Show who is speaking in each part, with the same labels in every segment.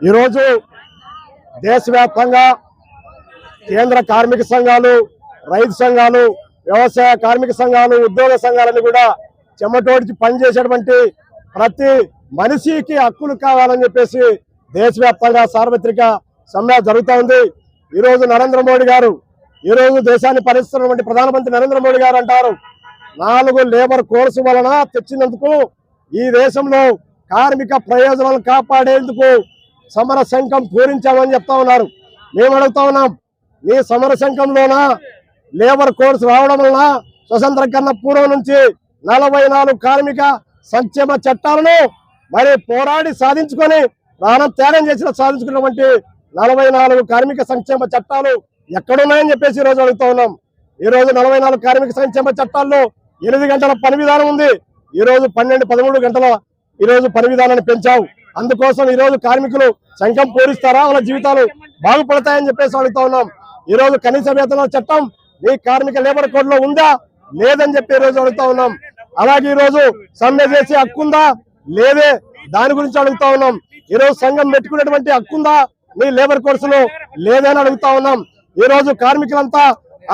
Speaker 1: ఈరోజు దేశవ్యాప్తంగా కేంద్ర కార్మిక సంఘాలు రైతు సంఘాలు వ్యవసాయ కార్మిక సంఘాలు ఉద్యోగ సంఘాలని కూడా చెమటోడిచి పనిచేసేటువంటి ప్రతి మనిషికి హక్కులు కావాలని చెప్పేసి దేశవ్యాప్తంగా సార్వత్రిక సమ్మె జరుగుతూ ఉంది. ఈరోజు నరేంద్ర మోడీ గారు ఈరోజు దేశాన్ని పరిస్తున్నటువంటి ప్రధానమంత్రి నరేంద్ర మోడీ గారు అంటారు నాలుగు లేబర్ కోర్సు వలన తెచ్చినందుకు ఈ దేశంలో కార్మిక ప్రయోజనాలు కాపాడేందుకు సమర శంఖం పూరించామని చెప్తా ఉన్నారు. మేము అడుగుతా ఉన్నాం నీ సమర శంఖంలోన? లేబర్ కోర్స్ రావడం వలన స్వతంత్ర కన్నా పూర్వం నుంచి నలభై నాలుగు కార్మిక సంక్షేమ చట్టాలను మరి పోరాడి సాధించుకొని ప్రాణం త్యాగం చేసిన సాధించుకున్నటువంటి నలభై నాలుగు కార్మిక సంక్షేమ చట్టాలు ఎక్కడున్నాయని చెప్పేసి ఈరోజు రోజు అడుగుతా ఉన్నాం. ఈ రోజు నలభై నాలుగు కార్మిక సంక్షేమ చట్టాల్లో ఎనిమిది గంటల పని విధానం ఉంది. ఈ రోజు పన్నెండు పదమూడు గంటల ఈ రోజు పని విధానాన్ని పెంచావు. అందుకోసం ఈ రోజు కార్మికులు శంఖం పూరిస్తారా? వాళ్ళ జీవితాలు బాగుపడతాయని చెప్పేసి అడుగుతా ఉన్నాం. ఈ రోజు కనీస వేతనాల చట్టం నీ కార్మిక లేబర్ కోడ్లో ఉందా? లేదని చెప్పి ఈ రోజు అడుగుతా ఉన్నాం. అలాగే ఈ రోజు సమ్మె చేసే హక్కుందా లేదే. దాని గురించి అడుగుతా ఉన్నాం. ఈ రోజు సంఘం పెట్టుకునేటువంటి హక్కుందా నీ లేబర్ కోర్సు లో లేదని అడుగుతా ఉన్నాం. ఈ రోజు కార్మికులంతా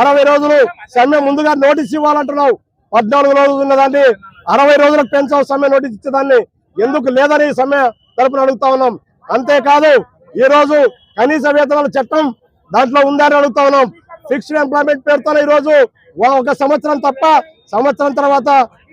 Speaker 1: అరవై రోజులు సమ్మె ముందుగా నోటీస్ ఇవ్వాలంటున్నావు. పద్నాలుగు రోజులు ఉన్న దాన్ని అరవై రోజులకు పెంచావు సమ్మె నోటీస్ ఇచ్చేదాన్ని ఎందుకు లేదని ఈ సమ్మె తరపున అడుగుతా ఉన్నాం. అంతేకాదు ఈ రోజు కనీస వేతనాల చట్టం దాంట్లో ఉందని అడుగుతా ఉన్నాం. ఫిక్స్డ్ ఎంప్లాయ్మెంట్ పేరుతో ఈ రోజు ఒక సంవత్సరం తప్ప సంవత్సరం తర్వాత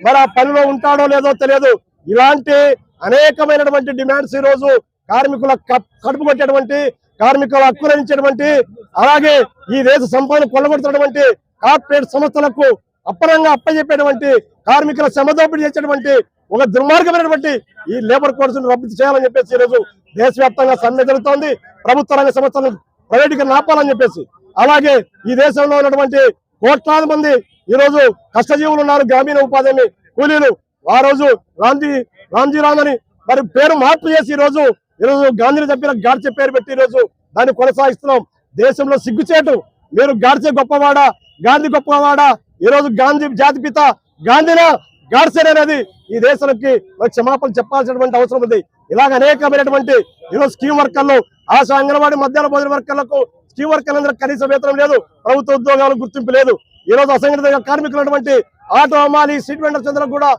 Speaker 1: మరి ఆ పనిలో ఉంటాడో లేదో తెలియదు. ఇలాంటి అనేకమైనటువంటి డిమాండ్స్ ఈ రోజు కార్మికుల కప్- కడుపు కొట్టేటువంటి కార్మికుల హక్కులనించేటువంటి అలాగే ఈ దేశ సంపదను కొల్లగొడుతున్నటువంటి కార్పొరేట్ సంస్థలకు అప్పనంగా అప్పచెప్పేటువంటి కార్మికుల శ్రమదోపిడి చేసేటువంటి ఒక దుర్మార్గమైనటువంటి ఈ లేబర్ కోడ్స్ రద్దు చేయాలని చెప్పేసి ఈ రోజు దేశవ్యాప్తంగా సమ్మె జరుగుతోంది. ప్రభుత్వ రంగ సంస్థలను ప్రైవేటుగా నాపాలని చెప్పేసి. అలాగే ఈ దేశంలో ఉన్నటువంటి కోట్లాది మంది ఈ రోజు కష్టజీవులు ఉన్నారు. గ్రామీణ ఉపాధి కూలీలు. ఆ రోజు రాంజీ రాంజీ రామ్ అని మరి పేరు మార్పు చేసి ఈ రోజు ఈ రోజు గాంధీని చెప్పిన గాడ్చే పేరు పెట్టి ఈ రోజు దాన్ని కొనసాగిస్తున్నాం. దేశంలో సిగ్గుచేటు మీరు గాడ్సే గొప్పవాడా? గాంధీ గొప్పవాడ? ఈ రోజు గాంధీ జాతిపిత గాంధీనా? గాడ్సే అనేది ఈ దేశానికి క్షమాపణ చెప్పాల్సినటువంటి అవసరం ఉంది. ఇలాగ అనేకమైనటువంటి ఈరోజు స్కీమ్ వర్కర్లు ఆశ అంగన్వాడీ మధ్యాహ్న భోజన వర్కర్లకు స్కీమ్ వర్కర్లందరూ కనీస వేతనం లేదు ప్రభుత్వ ఉద్యోగాలు గుర్తింపు లేదు. ఈ రోజు అసంఘటిత కార్మికులు ఆటో అమ్మాలి సీట్ వెండర్స్ అందరూ కూడా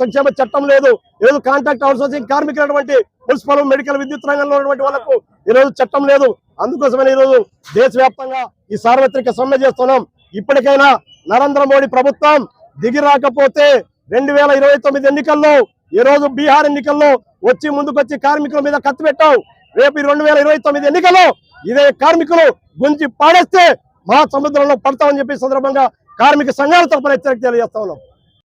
Speaker 1: సంక్షేమ చట్టం లేదు. ఈరోజు కాంట్రాక్ట్ అవుట్సోర్సింగ్ కార్మికులు అటువంటి మున్సిపల్ మెడికల్ విద్యుత్ రంగంలో ఉన్నటువంటి వాళ్ళకు ఈ రోజు చట్టం లేదు. అందుకోసమని ఈ రోజు దేశవ్యాప్తంగా ఈ సార్వత్రిక సమ్మె చేస్తున్నాం. ఇప్పటికైనా నరేంద్ర మోడీ ప్రభుత్వం దిగి రాకపోతే రెండు వేల ఇరవై తొమ్మిది ఎన్నికల్లో ఈ రోజు బీహార్ ఎన్నికల్లో వచ్చి ముందుకొచ్చి కార్మికుల మీద కత్తి పెట్టావు. రేపు రెండు వేల ఇరవై తొమ్మిది ఎన్నికల్లో ఇదే కార్మికులు గుంజి పాడేస్తే మా సముద్రంలో పడతామని చెప్పి సందర్భంగా కార్మిక సంఘాల తరఫున హెచ్చరిక తెలియజేస్తా ఉన్నాం.